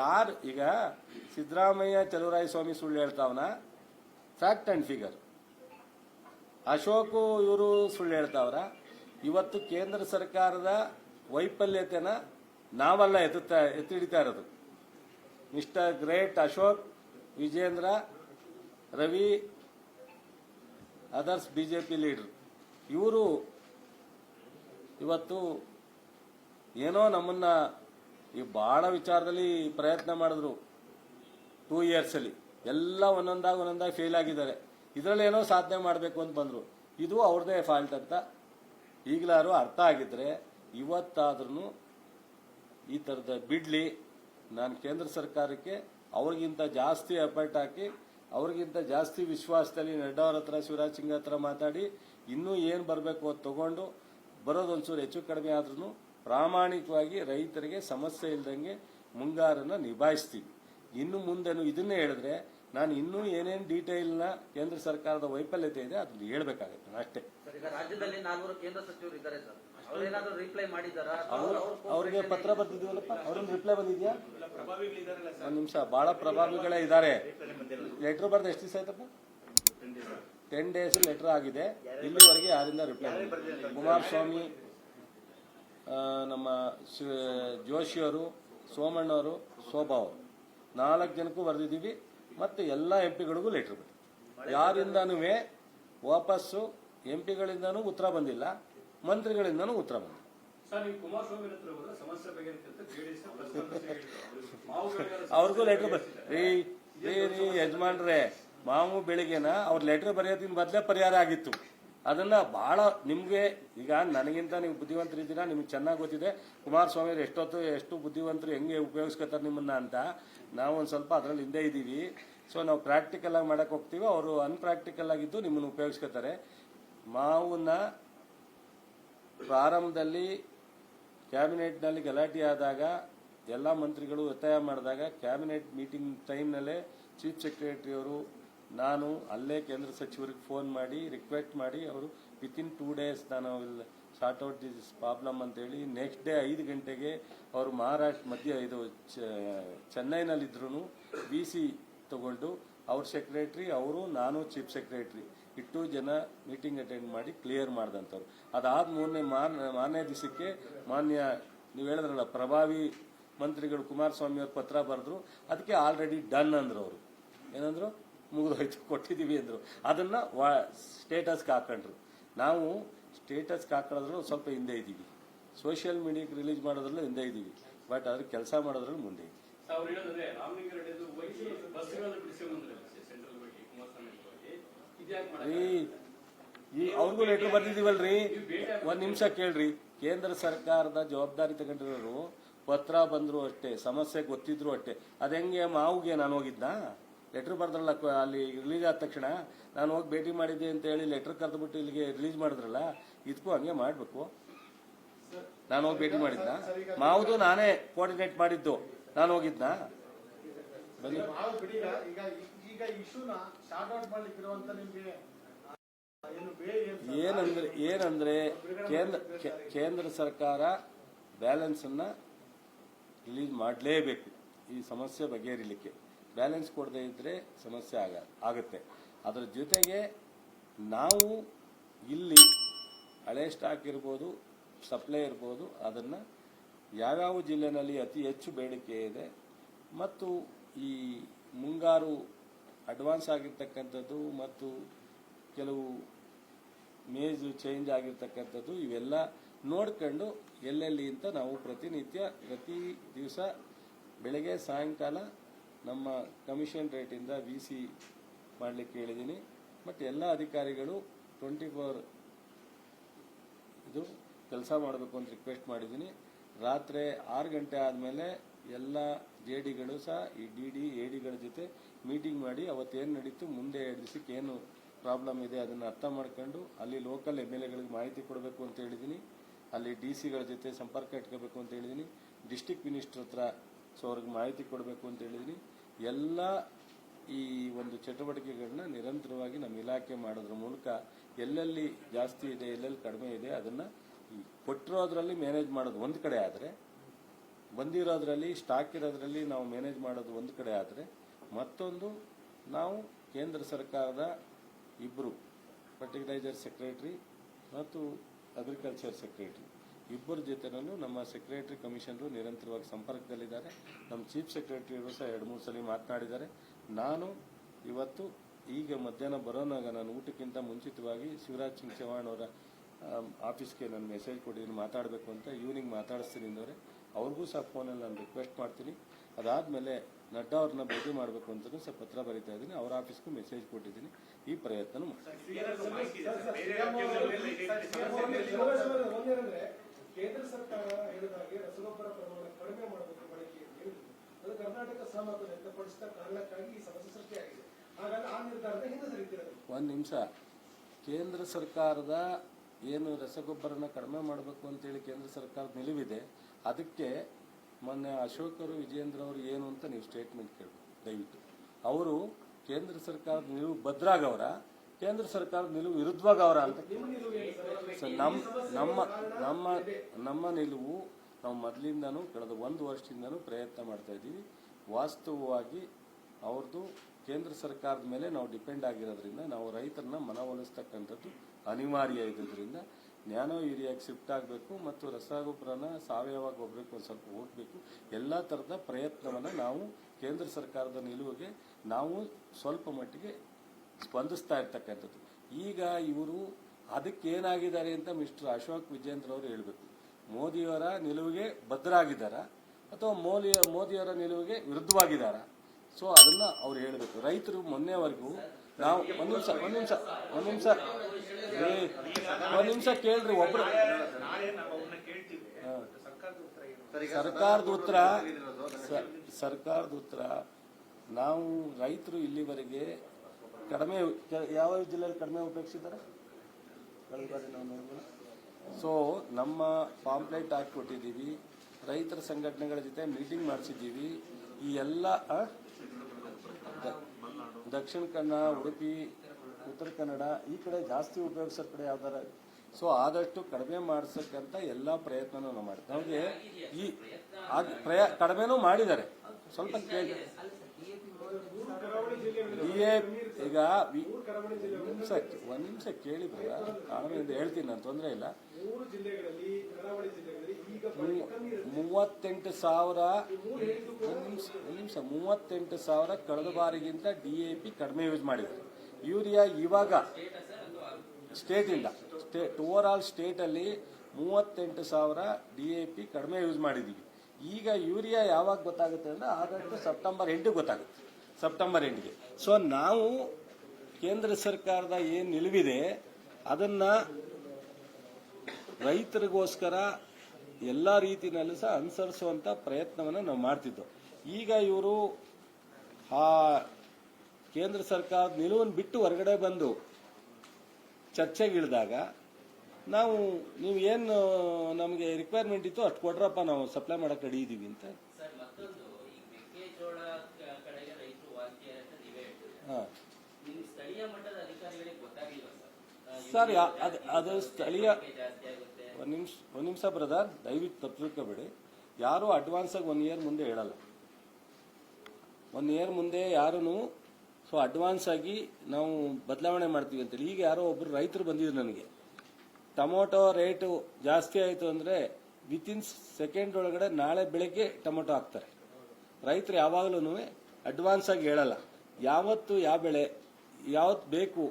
ಯಾರು ಈಗ ಸಿದ್ದರಾಮಯ್ಯ ಚಲುವರಾಯ ಸ್ವಾಮಿ ಸುಳ್ಳು ಹೇಳ್ತಾವನ? ಫ್ಯಾಕ್ಟ್ ಅಂಡ್ ಫಿಗರ್ ಅಶೋಕು ಇವರು ಸುಳ್ಳು ಹೇಳ್ತಾವ್ರ? ಇವತ್ತು ಕೇಂದ್ರ ಸರ್ಕಾರದ ವೈಫಲ್ಯತೆನ ನಾವೆಲ್ಲ ಎತ್ತುತ್ತಾ ಎತ್ತಿಡಿತಾ ಇರೋದು. Mister great Ashok Vijayendra, Ravi others BJP leader ಇವರು ಇವತ್ತು ಏನೋ ನಮ್ಮನ್ನ ಈ ಬಹಳ ವಿಚಾರದಲ್ಲಿ ಪ್ರಯತ್ನ ಮಾಡಿದ್ರು ಟೂ ಇಯರ್ಸ್ ಅಲ್ಲಿ. ಎಲ್ಲ ಒಂದೊಂದಾಗಿ ಒಂದೊಂದಾಗಿ ಫೇಲ್ ಆಗಿದ್ದಾರೆ. ಇದರಲ್ಲಿ ಏನೋ ಸಾಧನೆ ಮಾಡಬೇಕು ಅಂತ ಬಂದ್ರು. ಇದು ಅವ್ರದೇ ಫಾಲ್ಟ್ ಅಂತ ಈಗಲಾರು ಅರ್ಥ ಆಗಿದ್ರೆ ಇವತ್ತಾದ್ರೂ ಈ ಥರದ ಬಿಡ್ಲಿ ನಾನು ಕೇಂದ್ರ ಸರ್ಕಾರಕ್ಕೆ ಅವ್ರಿಗಿಂತ ಜಾಸ್ತಿ ಎಫರ್ಟ್ ಹಾಕಿ, ಅವ್ರಿಗಿಂತ ಜಾಸ್ತಿ ವಿಶ್ವಾಸದಲ್ಲಿ ನಡ್ಡಾ ಅವ್ರ ಹತ್ರ, ಶಿವರಾಜ್ ಸಿಂಗ್ ಹತ್ರ ಮಾತಾಡಿ ಇನ್ನೂ ಏನು ಬರಬೇಕು ಅದು ತಗೊಂಡು ಬರೋದೊಂಚೂರು ಹೆಚ್ಚು ಕಡಿಮೆ ಆದ್ರೂ ಪ್ರಾಮಾಣಿಕವಾಗಿ ರೈತರಿಗೆ ಸಮಸ್ಯೆ ಇಲ್ದಂಗೆ ಮುಂಗಾರನ್ನ ನಿಭಾಯಿಸ್ತೀವಿ. ಇನ್ನು ಮುಂದೆನು ಇದನ್ನೇ ಹೇಳಿದ್ರೆ ನಾನು ಇನ್ನೂ ಏನೇನು ಡೀಟೇಲ್ನ ಕೇಂದ್ರ ಸರ್ಕಾರದ ವೈಫಲ್ಯತೆ ಇದೆ ಅದನ್ನ ಹೇಳ್ಬೇಕಾಗತ್ತೆ ನಾನು ಅಷ್ಟೇ. ರಾಜ್ಯದಲ್ಲಿ ನಾಲ್ವರು ಕೇಂದ್ರ ಸಚಿವರು ಇದ್ದಾರೆ ಸರ್. ರಿಪ್ಲೈ ಅವ್ರಿಗೆ ಪತ್ರ ಬರ್ತಿದೀವಲ್ಲಪ್ಪ ಅವ್ರನ್ನ ರಿಪ್ಲೈ ಬಂದಿದ್ಯಾ? ಒಂದ್ ನಿಮಿಷ ಬಹಳ ಪ್ರಭಾವಿಗಳೇ ಇದ್ದಾರೆ. ಲೆಟರ್ ಬರ್ದು ಎಷ್ಟು ದಿವಸ ಆಯ್ತಪ್ಪ? ಟೆನ್ ಡೇಸ್ ಲೆಟರ್ ಆಗಿದೆ. ಇಲ್ಲಿವರೆಗೆ ಯಾರಿಂದ ರಿಪ್ಲೈ ಕುಮಾರಸ್ವಾಮಿ ನಮ್ಮ ಜೋಶಿಯವರು ಸೋಮಣ್ಣವರು ಶೋಭಾ ಅವರು. ನಾಲ್ಕು ಜನಕ್ಕೂ ಬರೆದಿದ್ದೀವಿ ಮತ್ತು ಎಲ್ಲ ಎಂ ಪಿಗಳಿಗೂ ಲೆಟ್ರ್ ಬಂದಿದೆ. ಯಾರಿಂದನೂ ವಾಪಸ್ಸು ಎಂ ಪಿಗಳಿಂದನೂ ಉತ್ತರ ಬಂದಿಲ್ಲ ಮಂತ್ರಿಗಳಿಂದನೂ ಉತ್ತರ ಬಂದಿಲ್ಲ. ಅವ್ರಿಗೂ ಲೆಟ್ರ್ ರೀ ರೀ ರೀ ಯಜಮಾನ್ರೆ ಮಾವು ಬೆಳಿಗ್ಗೆನ ಅವ್ರ ಲೆಟ್ರ್ ಬರೆಯೋದಿನ ಬದಲೇ ಪರಿಹಾರ ಆಗಿತ್ತು. ಅದನ್ನ ಬಹಳ ನಿಮ್ಗೆ, ಈಗ ನನಗಿಂತ ನೀವು ಬುದ್ಧಿವಂತರಿದ್ದೀರಾ ನಿಮ್ಗೆ ಚೆನ್ನಾಗಿ ಗೊತ್ತಿದೆ. ಕುಮಾರಸ್ವಾಮಿ ಅವ್ರು ಎಷ್ಟೊತ್ತು, ಎಷ್ಟು ಬುದ್ಧಿವಂತರು ಹೆಂಗೆ ಉಪಯೋಗಿಸ್ಕೊತಾರೆ ನಿಮ್ಮನ್ನ ಅಂತ ನಾವು ಒಂದು ಸ್ವಲ್ಪ ಅದರಲ್ಲಿ ಹಿಂದೆ ಇದ್ದೀವಿ. ಸೊ ನಾವು ಪ್ರಾಕ್ಟಿಕಲ್ ಆಗಿ ಮಾಡಕ್ ಹೋಗ್ತೀವಿ, ಅವರು ಅನ್ಪ್ರಾಕ್ಟಿಕಲ್ ಆಗಿದ್ದು ನಿಮ್ಮನ್ನು ಉಪಯೋಗಿಸ್ಕೊತಾರೆ. ಮಾವನ್ನ ಪ್ರಾರಂಭದಲ್ಲಿ ಕ್ಯಾಬಿನೆಟ್ನಲ್ಲಿ ಗಲಾಟೆ ಆದಾಗ, ಎಲ್ಲ ಮಂತ್ರಿಗಳು ಒತ್ತಾಯ ಮಾಡಿದಾಗ ಕ್ಯಾಬಿನೆಟ್ ಮೀಟಿಂಗ್ ಟೈಮ್ನಲ್ಲೇ ಚೀಫ್ ಸೆಕ್ರೆಟರಿ ಅವರು ನಾನು ಅಲ್ಲೇ ಕೇಂದ್ರ ಸಚಿವರಿಗೆ ಫೋನ್ ಮಾಡಿ ರಿಕ್ವೆಸ್ಟ್ ಮಾಡಿ, ಅವರು ವಿತಿನ್ ಟೂ ಡೇಸ್ ನಾನು ಸಾರ್ಟ್ ಔಟ್ ದಿಸ್ ಪ್ರಾಬ್ಲಮ್ ಅಂತೇಳಿ ನೆಕ್ಸ್ಟ್ ಡೇ ಐದು ಗಂಟೆಗೆ ಅವರು ಮಹಾರಾಷ್ಟ್ರ ಮಧ್ಯ ಇದು ಚೆನ್ನೈನಲ್ಲಿದ್ರೂ ಬಿ ಸಿ ತಗೊಂಡು ಅವ್ರ ಸೆಕ್ರೆಟ್ರಿ ಅವರು, ನಾನು ಚೀಫ್ ಸೆಕ್ರೆಟ್ರಿ ಇಟ್ಟು ಜನ ಮೀಟಿಂಗ್ ಅಟೆಂಡ್ ಮಾಡಿ ಕ್ಲಿಯರ್ ಮಾಡ್ದಂಥವ್ರು. ಅದಾದ ಮೂರನೇ ಮಾನ್ ಮಾರನೇ ದಿವಸಕ್ಕೆ ಮಾನ್ಯ ನೀವು ಹೇಳಿದ್ರಲ್ಲ ಪ್ರಭಾವಿ ಮಂತ್ರಿಗಳು ಕುಮಾರಸ್ವಾಮಿ ಅವ್ರು ಪತ್ರ ಬರೆದ್ರು, ಅದಕ್ಕೆ ಆಲ್ರೆಡಿ ಡನ್ ಅಂದ್ರು ಅವರು. ಏನಂದ್ರು? ಮುಗಿದೋಯ್ತು ಕೊಟ್ಟಿದ್ದೀವಿ ಅಂದರು. ಅದನ್ನು ವಾ ಸ್ಟೇಟಸ್ಗೆ ಹಾಕೊಂಡ್ರು. ನಾವು ಸ್ಟೇಟಸ್ಗೆ ಹಾಕೊಳ್ಳೋದ್ರಲ್ಲಿ ಸ್ವಲ್ಪ ಹಿಂದೆ ಇದ್ದೀವಿ. ಸೋಷಿಯಲ್ ಮೀಡಿಯಾಕ್ಕೆ ರಿಲೀಸ್ ಮಾಡೋದ್ರಲ್ಲೂ ಹಿಂದೆ ಇದ್ದೀವಿ. ಬಟ್ ಅದ್ರ ಕೆಲಸ ಮಾಡೋದ್ರಲ್ಲಿ ಮುಂದೆ ಇದ್ದೀವಿ. ರೀ ಈ ಅವ್ರಿಗೂ ಲೆಟರ್ ಬರ್ತಿದೀವಲ್ರಿ ಒಂದ್ ನಿಮಿಷ ಕೇಳ್ರಿ. ಕೇಂದ್ರ ಸರ್ಕಾರದ ಜವಾಬ್ದಾರಿ ತಗೊಂಡಿರೋರು ಪತ್ರ ಬಂದ್ರು ಅಷ್ಟೇ ಸಮಸ್ಯೆ ಗೊತ್ತಿದ್ರು ಅಷ್ಟೇ. ಅದು ಹೆಂಗೆ ಮಾವುಗೆ ನಾನು ಹೋಗಿದ್ನಾ? ಲೆಟರ್ ಬರೆದ್ರಲ್ಲ ಅಲ್ಲಿ ರಿಲೀಸ್ ಆದ ತಕ್ಷಣ, ನಾನು ಹೋಗಿ ಭೇಟಿ ಮಾಡಿದ್ದೆ ಅಂತ ಹೇಳಿ ಲೆಟರ್ ಕರೆದ್ಬಿಟ್ಟು ಇಲ್ಲಿಗೆ ರಿಲೀಸ್ ಮಾಡಿದ್ರಲ್ಲ ಇದಕ್ಕೂ ಹಂಗೆ ಮಾಡಬೇಕು. ನಾನು ಹೋಗಿ ಭೇಟಿ ಮಾಡಿದ್ದ ಮಾವುದು ನಾನೇ ಕೋಆರ್ಡಿನೇಟ್ ಮಾಡಿದ್ದು. ನಾನು ಹೋಗಿದ್ನಾ? ಏನಂದ್ರೆ ಏನಂದ್ರೆ ಕೇಂದ್ರ ಕೇಂದ್ರ ಸರ್ಕಾರ ಬ್ಯಾಲೆನ್ಸ್ ಅನ್ನ ರಿಲೀಸ್ ಮಾಡಲೇಬೇಕು. ಈ ಸಮಸ್ಯೆ ಬಗೆಹರಿಲಿಕ್ಕೆ. ಬ್ಯಾಲೆನ್ಸ್ ಕೊಡದೇ ಇದ್ರೆ ಸಮಸ್ಯೆ ಆಗ, ಆಗುತ್ತೆ. ಅದರ ಜೊತೆಗೆ ನಾವು ಇಲ್ಲಿ ಹಳೆ ಸ್ಟಾಕ್ ಇರ್ಬೋದು ಸಪ್ಲೈ ಇರ್ಬೋದು, ಅದನ್ನು ಯಾವ್ಯಾವ ಜಿಲ್ಲೆನಲ್ಲಿ ಅತಿ ಹೆಚ್ಚು ಬೇಡಿಕೆ ಇದೆ ಮತ್ತು ಈ ಮುಂಗಾರು ಅಡ್ವಾನ್ಸ್ ಆಗಿರ್ತಕ್ಕಂಥದ್ದು ಮತ್ತು ಕೆಲವು ಮೇಜು ಚೇಂಜ್ ಆಗಿರ್ತಕ್ಕಂಥದ್ದು ಇವೆಲ್ಲ ನೋಡ್ಕೊಂಡು ಎಲ್ಲೆಲ್ಲಿ ಅಂತ ನಾವು ಪ್ರತಿನಿತ್ಯ, ಪ್ರತಿ ದಿವಸ ಬೆಳಗ್ಗೆ, ಸಾಯಂಕಾಲ ನಮ್ಮ ಕಮಿಷನ್ ರೇಟಿಂದ ವಿ ಸಿ ಮಾಡಲಿಕ್ಕೆ ಹೇಳಿದ್ದೀನಿ. ಮತ್ತು ಎಲ್ಲ ಅಧಿಕಾರಿಗಳು ಟ್ವೆಂಟಿ ಫೋರ್ ಇದು ಕೆಲಸ ಮಾಡಬೇಕು ಅಂತ ರಿಕ್ವೆಸ್ಟ್ ಮಾಡಿದ್ದೀನಿ. ರಾತ್ರಿ ಆರು ಗಂಟೆ ಆದಮೇಲೆ ಎಲ್ಲ ಜೆ ಡಿಗಳು ಸಹ, ಈ ಡಿ ಡಿ, ಎ ಡಿಗಳ ಜೊತೆ ಮೀಟಿಂಗ್ ಮಾಡಿ ಅವತ್ತೇನು ನಡೀತು, ಮುಂದೆ ಎರಡು ದಿವಸಕ್ಕೆ ಏನು ಪ್ರಾಬ್ಲಮ್ ಇದೆ ಅದನ್ನು ಅರ್ಥ ಮಾಡ್ಕೊಂಡು ಅಲ್ಲಿ ಲೋಕಲ್ ಎಂ ಎಲ್ ಎಗಳಿಗೆ ಮಾಹಿತಿ ಕೊಡಬೇಕು ಅಂತ ಹೇಳಿದ್ದೀನಿ. ಅಲ್ಲಿ ಡಿ ಸಿಗಳ ಜೊತೆ ಸಂಪರ್ಕ ಇಟ್ಕೋಬೇಕು ಅಂತ ಹೇಳಿದ್ದೀನಿ. ಡಿಸ್ಟಿಕ್ ಮಿನಿಸ್ಟರ್ ಹತ್ರ ಸೊ ಅವ್ರಿಗೆ ಮಾಹಿತಿ ಕೊಡಬೇಕು ಅಂತ ಹೇಳಿದ್ದೀನಿ. ಎಲ್ಲ ಈ ಒಂದು ಚಟುವಟಿಕೆಗಳನ್ನ ನಿರಂತರವಾಗಿ ನಮ್ಮ ಇಲಾಖೆ ಮಾಡೋದ್ರ ಮೂಲಕ ಎಲ್ಲೆಲ್ಲಿ ಜಾಸ್ತಿ ಇದೆ, ಎಲ್ಲೆಲ್ಲಿ ಕಡಿಮೆ ಇದೆ ಅದನ್ನ ಕೊಟ್ಟಿರೋದ್ರಲ್ಲಿ ಮ್ಯಾನೇಜ್ ಮಾಡೋದು ಒಂದು ಕಡೆ ಆದರೆ, ಬಂದಿರೋದ್ರಲ್ಲಿ ಸ್ಟಾಕ್ ಇರೋದ್ರಲ್ಲಿ ನಾವು ಮ್ಯಾನೇಜ್ ಮಾಡೋದು ಒಂದು ಕಡೆ ಆದರೆ, ಮತ್ತೊಂದು ನಾವು ಕೇಂದ್ರ ಸರ್ಕಾರದ ಇಬ್ಬರು ಫರ್ಟಿಲೈಸರ್ ಸೆಕ್ರೆಟರಿ ಮತ್ತು ಅಗ್ರಿಕಲ್ಚರ್ ಸೆಕ್ರೆಟರಿ ಇಬ್ಬರ ಜೊತೆನೂ ನಮ್ಮ ಸೆಕ್ರೆಟರಿ ಕಮಿಷನರು ನಿರಂತರವಾಗಿ ಸಂಪರ್ಕದಲ್ಲಿದ್ದಾರೆ ನಮ್ಮ ಚೀಫ್ ಸೆಕ್ರೆಟರಿಯವರು ಸಹ ಎರಡು ಮೂರು ಸಲ ಮಾತನಾಡಿದ್ದಾರೆ ನಾನು ಇವತ್ತು ಈಗ ಮಧ್ಯಾಹ್ನ ಬರೋನಾಗ ನಾನು ಊಟಕ್ಕಿಂತ ಮುಂಚಿತವಾಗಿ ಶಿವರಾಜ್ ಸಿಂಗ್ ಚೌಹಾಣ್ ಅವರ ಆಫೀಸ್ಗೆ ನಾನು ಮೆಸೇಜ್ ಕೊಟ್ಟಿದ್ದೀನಿ ಮಾತಾಡಬೇಕು ಅಂತ ಈವ್ನಿಂಗ್ ಮಾತಾಡಿಸ್ತೀನಿ ಅಂದರೆ ಅವ್ರಿಗೂ ಸಹ ಫೋನಲ್ಲಿ ನಾನು ರಿಕ್ವೆಸ್ಟ್ ಮಾಡ್ತೀನಿ ಅದಾದಮೇಲೆ ನಡ್ಡಾ ಅವ್ರನ್ನ ಭೇಟಿ ಮಾಡಬೇಕು ಅಂತಲೂ ಸಹ ಪತ್ರ ಬರೀತಾ ಇದ್ದೀನಿ ಅವ್ರ ಆಫೀಸ್ಗೂ ಮೆಸೇಜ್ ಕೊಟ್ಟಿದ್ದೀನಿ ಈ ಪ್ರಯತ್ನ ಮಾಡ್ತೀನಿ ಕೇಂದ್ರ ಸರ್ಕಾರ ಹೇಳಿದಾಗೆ ರಸಗೊಬ್ಬರ ಪ್ರಮಾಣ ಕಡಿಮೆ ಮಾಡಬೇಕು ಬಳಕೆಯಲ್ಲಿ ಹೇಳಿದ್ರು. ಅದು ಕರ್ನಾಟಕ ಸಹಮತ ವ್ಯಕ್ತಪಡಿಸಿದ ಕಾರಣಕ್ಕಾಗಿ ಈ ಸಮಸ್ಯೆ ಸೃಷ್ಟಿಯಾಗಿದೆ ಹಾಗಾಗಿ ಆ ನಿರ್ಧಾರದ ಹಿಂದೆ ಸರಿತಿರೋದು. ಒಂದು ನಿಮಿಷ. ಕೇಂದ್ರ ಸರ್ಕಾರದ ಏನು ರಸಗೊಬ್ಬರನ ಕಡಿಮೆ ಮಾಡಬೇಕು ಅಂತೇಳಿ ಕೇಂದ್ರ ಸರ್ಕಾರದ ನಿಲುವಿದೆ. ಅದಕ್ಕೆ ಮೊನ್ನೆ ಅಶೋಕರು, ವಿಜಯೇಂದ್ರ ಅವರು ಏನು ಅಂತ ನೀವು ಸ್ಟೇಟ್ಮೆಂಟ್ ಕೇಳಬೇಕು. ದಯವಿಟ್ಟು. ಅವರು ಕೇಂದ್ರ ಸರ್ಕಾರದ ನಿಲುವು ಭದ್ರಾಗವರ ಕೇಂದ್ರ ಸರ್ಕಾರದ ನಿಲುವು ವಿರುದ್ಧವಾಗವರ ಅಂತ ಸೊ ನಮ್ಮ ನಮ್ಮ ನಮ್ಮ ನಮ್ಮ ನಿಲುವು ನಾವು ಮೊದಲಿಂದನೂ ಕಳೆದ ಒಂದು ವರ್ಷದಿಂದನೂ ಪ್ರಯತ್ನ ಮಾಡ್ತಾ ಇದ್ದೀವಿ. ವಾಸ್ತವವಾಗಿ ಅವ್ರದ್ದು ಕೇಂದ್ರ ಸರ್ಕಾರದ ಮೇಲೆ ನಾವು ಡಿಪೆಂಡ್ ಆಗಿರೋದ್ರಿಂದ ನಾವು ರೈತರನ್ನ ಮನವೊಲಿಸ್ತಕ್ಕಂಥದ್ದು ಅನಿವಾರ್ಯ ಇದ್ದರಿಂದ ನ್ಯಾನೋ ಏರಿಯಾಗೆ ಶಿಫ್ಟ್ ಆಗಬೇಕು ಮತ್ತು ರಸಗೊಬ್ಬರನ ಸಾವಯವ ಗೊಬ್ಬರಕ್ಕೆ ಒಂದು ಸ್ವಲ್ಪ ಹೋಗಬೇಕು. ಎಲ್ಲ ಥರದ ಪ್ರಯತ್ನವನ್ನು ನಾವು ಕೇಂದ್ರ ಸರ್ಕಾರದ ನಿಲುವಿಗೆ ನಾವು ಸ್ವಲ್ಪ ಮಟ್ಟಿಗೆ ಸ್ಪಂದಿಸ್ತಾ ಇರ್ತಕ್ಕಂಥದ್ದು. ಈಗ ಇವರು ಅದಕ್ಕೆ ಏನಾಗಿದ್ದಾರೆ ಅಂತ ಮಿಸ್ಟರ್ ಅಶೋಕ್ ವಿಜೇಂದ್ರ ಅವರು ಹೇಳಬೇಕು. ಮೋದಿಯವರ ನಿಲುವಿಗೆ ಬದ್ಧರಾಗಿದ್ದಾರಾ ಅಥವಾ ಮೋದಿ ಮೋದಿಯವರ ನಿಲುವಿಗೆ ವಿರುದ್ಧವಾಗಿದ್ದಾರಾ? ಸೊ ಅದನ್ನ ಅವ್ರು ಹೇಳಬೇಕು. ರೈತರು ಮೊನ್ನೆವರೆಗೂ ನಾವು ಒಂದ್ ನಿಮಿಷ ಒಂದ್ ನಿಮಿಷ ಒಂದ್ ನಿಮಿಷ. ಒಂದ್ ನಿಮಿಷ ಕೇಳ್ರಿ ಒಬ್ರು. ಸರ್ಕಾರದ ಉತ್ತರ ಸರ್ಕಾರದ ಉತ್ತರ, ನಾವು ರೈತರು ಇಲ್ಲಿವರೆಗೆ ಕಡಿಮೆ ಯಾವ ಜಿಲ್ಲೆಯಲ್ಲಿ ಕಡಿಮೆ ಉಪಯೋಗಿಸಿದ್ದಾರೆ. ಸೊ ನಮ್ಮ ಪಾಂಪ್ಲೆಟ್ ಹಾಕಿಕೊಟ್ಟಿದ್ದೀವಿ ರೈತರ ಸಂಘಟನೆಗಳ ಜೊತೆ ಮೀಟಿಂಗ್ ಮಾಡಿಸಿದ್ದೀವಿ. ಈ ಎಲ್ಲ ದಕ್ಷಿಣ ಕನ್ನಡ, ಉಡುಪಿ, ಉತ್ತರ ಕನ್ನಡ, ಈ ಕಡೆ ಜಾಸ್ತಿ ಉಪಯೋಗಿಸೋ ಕಡೆ ಯಾವ್ದಾರ? ಸೊ ಆದಷ್ಟು ಕಡಿಮೆ ಮಾಡಿಸಕ್ಕಂತ ಎಲ್ಲ ಪ್ರಯತ್ನನೂ ನಾವು ಮಾಡ್ತೀವಿ ನಮಗೆ ಈ ಕಡಿಮೆನೂ ಮಾಡಿದ್ದಾರೆ. ಸ್ವಲ್ಪ ಕೇಳಿ. ಎ ಈಗ ನಿಮಿಷ ಒಂದ್ ನಿಮಿಷ ಕೇಳಿ ತಾಳ್ಮೆಯಿಂದ ಹೇಳ್ತೀನಿ ನಾನು ತೊಂದರೆ ಇಲ್ಲ. ಮೂವತ್ತೆಂಟು ಸಾವಿರ ಒಂದ್ ನಿಮಿಷ ಒಂದ್ ನಿಮಿಷ ಮೂವತ್ತೆಂಟು ಸಾವಿರ ಕಳೆದ ಬಾರಿಗಿಂತ ಡಿ ಎ ಪಿ ಕಡಿಮೆ ಯೂಸ್ ಮಾಡಿದ್ರು ಯೂರಿಯಾ ಇವಾಗ ಸ್ಟೇಟಿಂದ ಸ್ಟೇಟ್ ಓವರ್ ಆಲ್ ಸ್ಟೇಟಲ್ಲಿ ಮೂವತ್ತೆಂಟು ಸಾವಿರ ಡಿ ಎ ಪಿ ಕಡಿಮೆ ಯೂಸ್ ಮಾಡಿದೀವಿ. ಈಗ ಯೂರಿಯಾ ಯಾವಾಗ ಗೊತ್ತಾಗುತ್ತೆ ಅಂದ್ರೆ ಆಗಸ್ಟ್ ಸೆಪ್ಟೆಂಬರ್ ಎಂಟು ಗೊತ್ತಾಗುತ್ತೆ. ಸೆಪ್ಟೆಂಬರ್ ಎಂಟ್ಗೆ ಸೊ ನಾವು ಕೇಂದ್ರ ಸರ್ಕಾರದ ಏನು ನಿಲುವಿದೆ, ಅದನ್ನ ರೈತರಿಗೋಸ್ಕರ ಎಲ್ಲ ರೀತಿಯಲ್ಲೂ ಸಹ ಅನುಸರಿಸುವಂತ ಪ್ರಯತ್ನವನ್ನು ನಾವು ಮಾಡ್ತಿದ್ದೋ. ಈಗ ಇವರು ಆ ಕೇಂದ್ರ ಸರ್ಕಾರದ ನಿಲುವನ್ನು ಬಿಟ್ಟು ಹೊರಗಡೆ ಬಂದು ಚರ್ಚೆಗಿಳಿದಾಗ ನಾವು, ನೀವು ಏನು, ನಮಗೆ ರಿಕ್ವೈರ್ಮೆಂಟ್ ಇತ್ತು ಅಷ್ಟು ಕೊಡ್ರಪ್ಪ ನಾವು ಸಪ್ಲೈ ಮಾಡೋಕೆ ರೆಡಿ ಇದ್ದೀವಿ ಅಂತ. ಸರ್ ಅದು ಅದು ಸ್ಥಳೀಯ ಒಂದು ನಿಮಿಷ ಒಂದು ನಿಮಿಷ ಬ್ರದರ್, ದಯವಿಟ್ಟು ತಪ್ಪಿಸ್ಕೋಬೇಡಿ. ಯಾರೂ ಅಡ್ವಾನ್ಸ್ ಆಗಿ ಒನ್ ಇಯರ್ ಮುಂದೆ ಹೇಳಲ್ಲ. ಒನ್ ಇಯರ್ ಮುಂದೆ ಯಾರೂ ಸೊ ಅಡ್ವಾನ್ಸ್ ಆಗಿ ನಾವು ಬದಲಾವಣೆ ಮಾಡ್ತೀವಿ ಅಂತೇಳಿ. ಈಗ ಯಾರೋ ಒಬ್ಬರು ರೈತರು ಬಂದಿದ್ರು ನನಗೆ. ಟೊಮೊಟೊ ರೇಟು ಜಾಸ್ತಿ ಆಯಿತು ಅಂದರೆ ವಿತಿನ್ ಸೆಕೆಂಡ್ ಒಳಗಡೆ ನಾಳೆ ಬೆಳಗ್ಗೆ ಟೊಮೊಟೊ ಹಾಕ್ತಾರೆ. ರೈತರು ಯಾವಾಗಲೂ ಅಡ್ವಾನ್ಸ್ ಆಗಿ ಹೇಳಲ್ಲ. ಯಾವತ್ತು ಯಾವ ಬೆಳೆ ಯಾವತ್ತು ಬೇಕು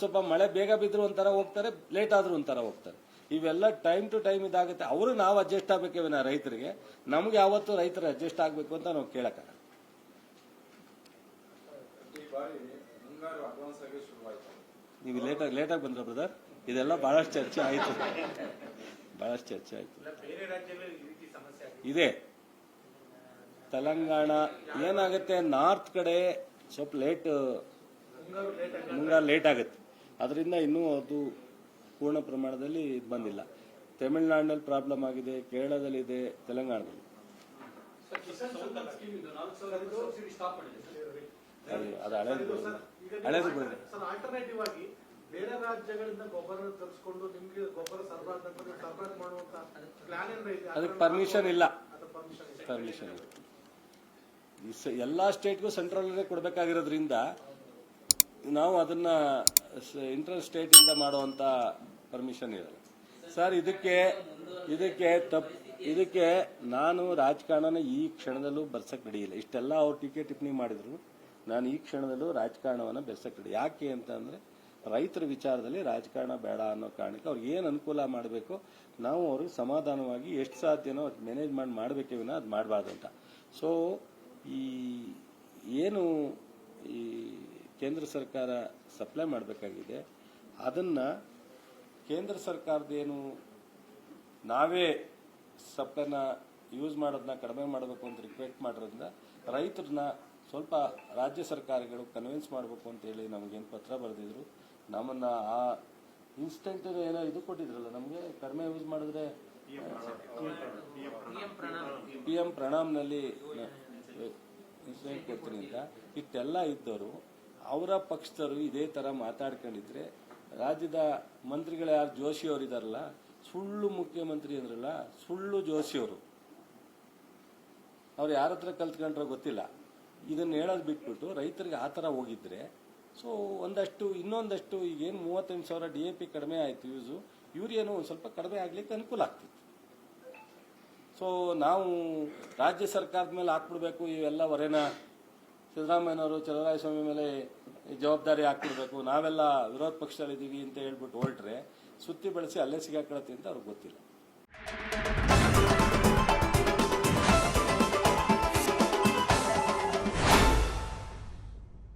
ಸ್ವಲ್ಪ ಮಳೆ ಬೇಗ ಬಿದ್ರು ಒಂಥರ ಹೋಗ್ತಾರೆ ಲೇಟ್ ಆದ್ರೂ ಒಂಥರ ಹೋಗ್ತಾರೆ. ಇವೆಲ್ಲ ಟೈಮ್ ಟು ಟೈಮ್ ಇದಾಗುತ್ತೆ. ಅವರು ನಾವು ಅಡ್ಜಸ್ಟ್ ಆಗ್ಬೇಕೇ ವಿನ ರೈತರಿಗೆ. ನಮ್ಗೆ ಯಾವತ್ತು ರೈತರು ಅಡ್ಜಸ್ಟ್ ಆಗಬೇಕು ಅಂತ ನಾವು ಕೇಳಕ್ಕಾಗಲ್ಲ ನೀವು ಲೇಟಾಗಿ ಲೇಟಾಗಿ ಬಂದ್ರ ಬ್ರದರ್ ಇದೆಲ್ಲ ಬಹಳಷ್ಟು ಚರ್ಚೆ ಆಯಿತು. ಬಹಳಷ್ಟು ಚರ್ಚೆ ಆಯ್ತು. ಇದೆ. ತೆಲಂಗಾಣ ಏನಾಗುತ್ತೆ? ನಾರ್ತ್ ಕಡೆ ಸ್ವಲ್ಪ ಲೇಟ್ ಮುಂಗಾರು ಲೇಟ್ ಆಗುತ್ತೆ. ಅದರಿಂದ ಇನ್ನೂ ಅದು ಪೂರ್ಣ ಪ್ರಮಾಣದಲ್ಲಿ ಇದು ಬಂದಿಲ್ಲ. ತಮಿಳುನಾಡಿನಲ್ಲಿ ಪ್ರಾಬ್ಲಮ್ ಆಗಿದೆ ಕೇರಳದಲ್ಲಿದೆ ತೆಲಂಗಾಣದಲ್ಲಿ. ಅದು ಹಳೇದು ಹಳೇದು ಬಂದಿದೆ. ಸರ್ ಆಲ್ಟರ್ನೇಟಿವ್ ಆಗಿ ಬೇರೆ ರಾಜ್ಯಗಳಿಂದ ಗೊಬ್ಬರ ತರಿಸ್ಕೊಂಡು ನಿಮ್ಗೆ ಗೊಬ್ಬರ ಸರಬರಾಜು ಸರಬರಾಜು ಮಾಡುವಂತ ಪ್ಲಾನ್ ಏನಾರ ಇದೆ ಅದಕ್ಕೆ ಪರ್ಮಿಷನ್ ಇಲ್ಲ. ಪರ್ಮಿಷನ್ ಇದೆ ಪರ್ಮಿಷನ್ ಇದೆ ಈ ಸ- ಎಲ್ಲ ಸ್ಟೇಟ್ಗೂ ಸೆಂಟ್ರಲ್ ಕೊಡಬೇಕಾಗಿರೋದ್ರಿಂದ ನಾವು ಅದನ್ನ ಇಂಟರ್ ಸ್ಟೇಟಿಂದ ಮಾಡುವಂಥ ಪರ್ಮಿಷನ್ ಇರಲ್ಲ ಸರ್ ಇದಕ್ಕೆ ಇದಕ್ಕೆ ತಪ್ಪು ಇದಕ್ಕೆ ನಾನು ರಾಜಕಾರಣನ ಈ ಕ್ಷಣದಲ್ಲೂ ಬರ್ಸಕ್ ನಡೆಯಿಲ್ಲ ಇಷ್ಟೆಲ್ಲ ಅವ್ರು ಟೀಕೆ ಟಿಪ್ಪಣಿ ಮಾಡಿದ್ರು. ನಾನು ಈ ಕ್ಷಣದಲ್ಲೂ ರಾಜಕಾರಣವನ್ನು ಬೆರ್ಸಕ್ಕೆ ನಡೆಯ ಯಾಕೆ ಅಂತ ಅಂದ್ರೆ ರೈತರ ವಿಚಾರದಲ್ಲಿ ರಾಜಕಾರಣ ಬೇಡ ಅನ್ನೋ ಕಾರಣಕ್ಕೆ ಅವ್ರಿಗೆ ಏನು ಅನುಕೂಲ ಮಾಡಬೇಕು, ನಾವು ಅವ್ರಿಗೆ ಸಮಾಧಾನವಾಗಿ ಎಷ್ಟು ಸಾಧ್ಯನೋ ಅದು ಮ್ಯಾನೇಜ್ ಮಾಡಿ ವಿನ ಅದು ಮಾಡಬಾರ್ದು ಅಂತ. ಸೊ ಈ ಏನು ಈ ಕೇಂದ್ರ ಸರ್ಕಾರ ಸಪ್ಲೈ ಮಾಡಬೇಕಾಗಿದೆ ಅದನ್ನ ಕೇಂದ್ರ ಸರ್ಕಾರದೇನು ನಾವೇ ಸಪ್ಲೈನ ಯೂಸ್ ಮಾಡೋದನ್ನ ಕಡಿಮೆ ಮಾಡಬೇಕು ಅಂತ ರಿಕ್ವೆಸ್ಟ್ ಮಾಡೋದ್ರಿಂದ ರೈತರನ್ನ ಸ್ವಲ್ಪ ರಾಜ್ಯ ಸರ್ಕಾರಗಳು ಕನ್ವಿನ್ಸ್ ಮಾಡಬೇಕು ಅಂತ ಹೇಳಿ ನಮಗೇನು ಪತ್ರ ಬರೆದಿದ್ರು. ನಮ್ಮನ್ನ ಆ ಇನ್ಸ್ಟೆಂಟ್ ಏನೋ ಇದು ಕೊಟ್ಟಿದ್ರಲ್ಲ ನಮಗೆ ಕಡಿಮೆ ಯೂಸ್ ಮಾಡಿದ್ರೆ ಪಿ ಎಂ ಪ್ರಣಾಮ್ನಲ್ಲಿ ಇನ್ಸಿಡೆಂಟ್ ಕೊಡ್ತೀನಿ ಅಂತ ಇಷ್ಟೆಲ್ಲ ಇದ್ದವರು, ಅವರ ಪಕ್ಷದವರು ಇದೇ ತರ ಮಾತಾಡ್ಕೊಂಡಿದ್ರೆ, ರಾಜ್ಯದ ಮಂತ್ರಿಗಳು ಯಾರು, ಜೋಶಿ ಅವರು ಇದಾರಲ್ಲ ಸುಳ್ಳು ಮುಖ್ಯಮಂತ್ರಿ ಅಂದ್ರಲ್ಲ, ಸುಳ್ಳು ಜೋಶಿಯವರು ಅವ್ರು. ಯಾರ ಹತ್ರ ಕಲ್ತ್ಕೊಂಡ್ರೋ ಗೊತ್ತಿಲ್ಲ. ಇದನ್ನ ಹೇಳೋದು ಬಿಟ್ಬಿಟ್ಟು ರೈತರಿಗೆ ಆ ಥರ ಹೋಗಿದ್ರೆ, ಸೊ ಒಂದಷ್ಟು, ಇನ್ನೊಂದಷ್ಟು ಈಗೇನು ಮೂವತ್ತೆಂಟು ಸಾವಿರ ಡಿ ಎ ಪಿ ಕಡಿಮೆ ಆಯಿತು ಯೂಸು ಯೂರಿಯಾನು ಸ್ವಲ್ಪ ಕಡಿಮೆ ಆಗ್ಲಿಕ್ಕೆ ಅನುಕೂಲ ಆಗ್ತಿತ್ತು. ಸೊ ನಾವು ರಾಜ್ಯ ಸರ್ಕಾರದ ಮೇಲೆ ಹಾಕ್ಬಿಡ್ಬೇಕು, ಇವೆಲ್ಲ ಹೊರೆನ ಸಿದ್ದರಾಮಯ್ಯನವರು, ಚಲರಾಯಸ್ವಾಮಿ ಮೇಲೆ ಜವಾಬ್ದಾರಿ ಹಾಕ್ಬಿಡ್ಬೇಕು. ನಾವೆಲ್ಲ ವಿರೋಧ ಪಕ್ಷದಲ್ಲಿದ್ದೀವಿ ಅಂತ ಹೇಳ್ಬಿಟ್ಟು ಹೊರಟ್ರೆ ಸುತ್ತಿ ಬೆಳೆಸಿ ಅಲ್ಲೇ ಸಿಗಾಕೊಳತ್ತೆ ಅಂತ ಅವ್ರಿಗೆ ಗೊತ್ತಿಲ್ಲ.